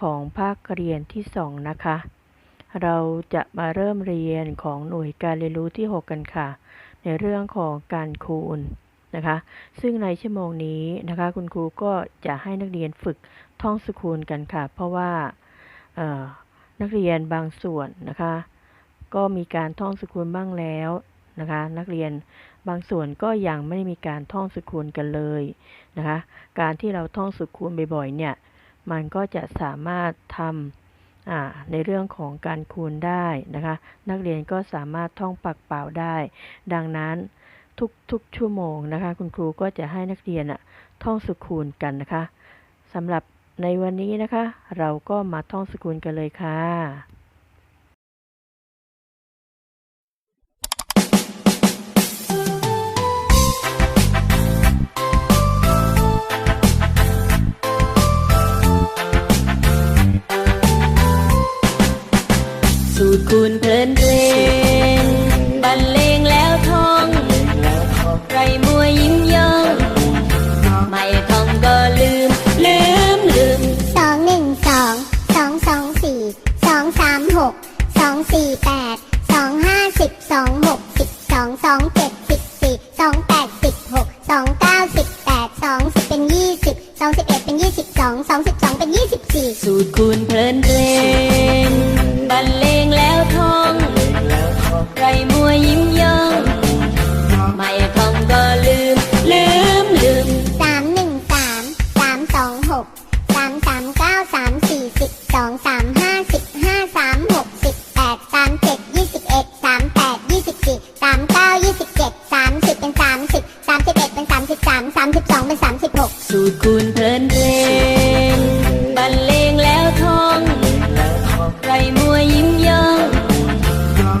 ของภาคเรียนที่ 2 นะคะ เราจะมาเริ่มเรียนของหน่วยการเรียนรู้ที่ 6 กันค่ะ ในเรื่องของการคูณนะคะ ซึ่งในชั่วโมงนี้นะคะ คุณครูก็จะให้นักเรียนฝึกท่องสกุลกันค่ะ เพราะว่านักเรียนบางส่วนนะคะ ก็มีการท่องสกุลบ้างแล้วนะคะ นักเรียนบางส่วนก็ยังไม่ได้มีการท่องสกุลกันเลยนะคะ การที่เราท่องสกุลบ่อยๆเนี่ย มันก็จะสามารถทำในเรื่องของการคูณได้นะคะ นักเรียนก็สามารถท่องปากเปล่าได้ ดังนั้นทุกทุกชั่วโมงนะคะ คุณครูก็จะให้นักเรียนอะท่องสกุลกันนะคะสำหรับในวันนี้นะคะ เราก็มาท่องสกุลกันเลยค่ะ คูณเพลินเพลงบรรเลงแล้วท่องใครมัวยิ้มย่องไม่ท่องก็ลืม ลืมลืมสองหนึ่งสองสองสองสี่สองสามหกสองสี่แปดสองห้าสิบสองหกสิบสองสองเจ็ดสิบสี่สองแปดสิบหกสองเก้าสิบแปดสองสิบเป็นยี่สิบสองสิบเอ็ดเป็นยี่สิบสองสองสิบสองเป็นยี่สิบสี่สูตรคูณเพลินเพลง สามเก้าสามสี่สิบสองสามห้าสิบห้าสามหกสิบแปดสามเจ็ดยี่สิบเอ็ดสามแปดยี่สิบสี่สามเก้ายี่สิบเจ็ดสามสิบเป็นสามสิบสามสิบเอ็ดเป็นสามสิบสามสามสิบสองเป็นสามสิบหกสูตรคูณเพลินเพลงบรรเลงแล้วท่องใครมัวยิ้มย่อง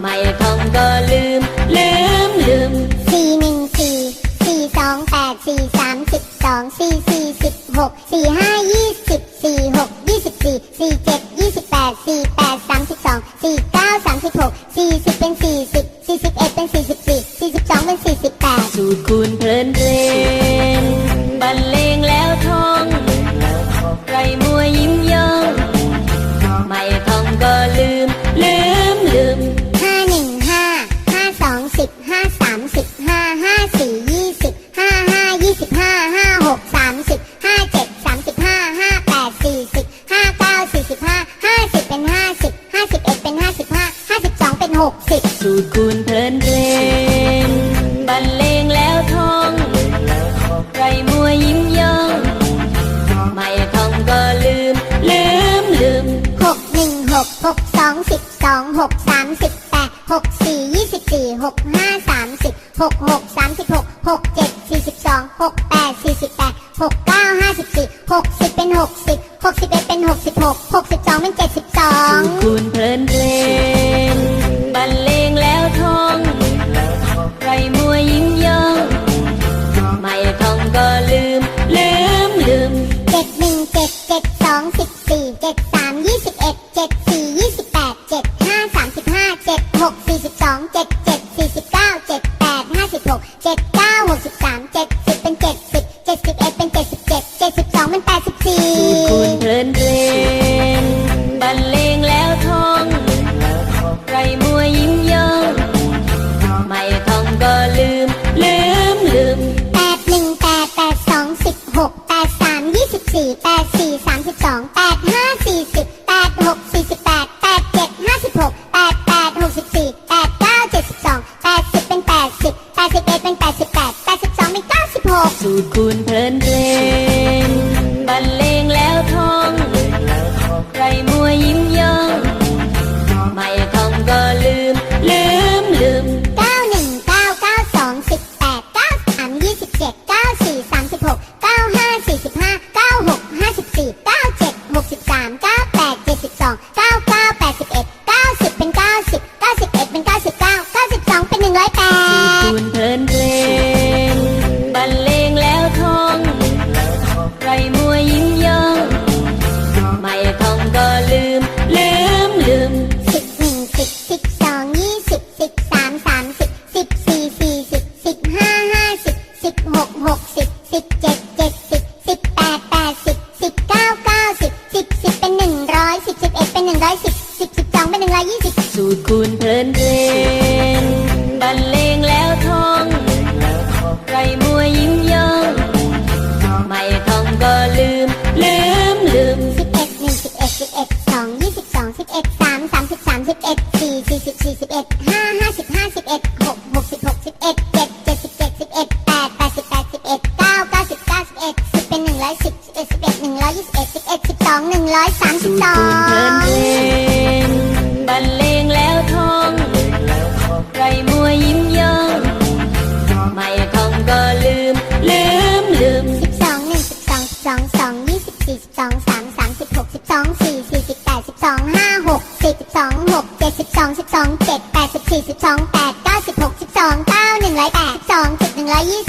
ไม่ท่องก็ลืม ลืมลืมสี่หนึ่งสี่สี่สองแปดสี่สามสิบสองสี่สี่สิบหกสี่ห้ายี่สิบ สี่หกยี่สิบสี่สี่ สิบสูตรคูณเพลินเพลงบรรเลงแล้วท่องใครมัวยิ้มย่องไม่ท่องก็ลืม ลืมลืมหกหนึ่งหกหกสองสิบสองหกสามสิบแปดหกสี่ยี่สิบสี่หกห้าสามสิบหกหกสามสิบหกหกเจ็ดสี่สิบสองหกแปดสี่สิบแปดหกเก้าห้าสิบสี่หกสิบเป็นหกสิบหกสิบเอ็ดเป็นหกสิบหกหกสิบสองเป็นเจ็ดสิบสอสูงตรคูณเพลินเพลง เพลินเพลงบรรเลงแล้วท่องใครมัวยิ้มย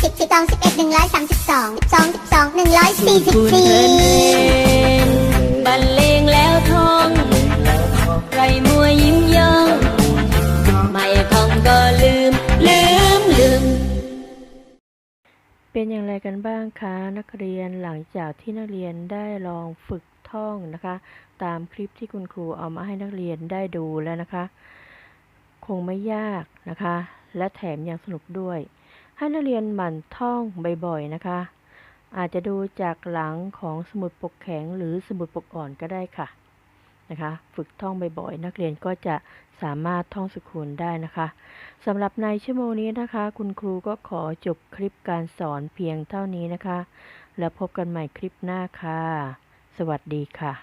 บสิบสองสิบเอ็ดหนึ่งร้อยสามสิบสองสิบสองสิบสองหนึ่งร้อยสี่สิบคูณเพสี่ลินเพลงบรรเลงแล้วท่องใครมัวยิ้มย่องไม่ท่องก็ลืม ลืมลืม เป็นอย่างไรกันบ้างคะ นักเรียนหลังจากที่นักเรียนได้ลองฝึกท่องนะคะ ตามคลิปที่คุณครูเอามาให้นักเรียนได้ดูแล้วนะคะ คงไม่ยากนะคะ และแถมยังสนุกด้วย ให้นักเรียนหมั่นท่องบ่อยๆนะคะ อาจจะดูจากหลังของสมุดปกแข็งหรือสมุดปกอ่อนก็ได้ค่ะนะคะ ฝึกท่องบ่อยๆ นักเรียนก็จะสามารถท่องสกุลได้นะคะสำหรับในชั่วโมงนี้นะคะ คุณครูก็ขอจบคลิปการสอนเพียงเท่านี้นะคะ แล้วพบกันใหม่คลิปหน้าค่ะ สวัสดีค่ะ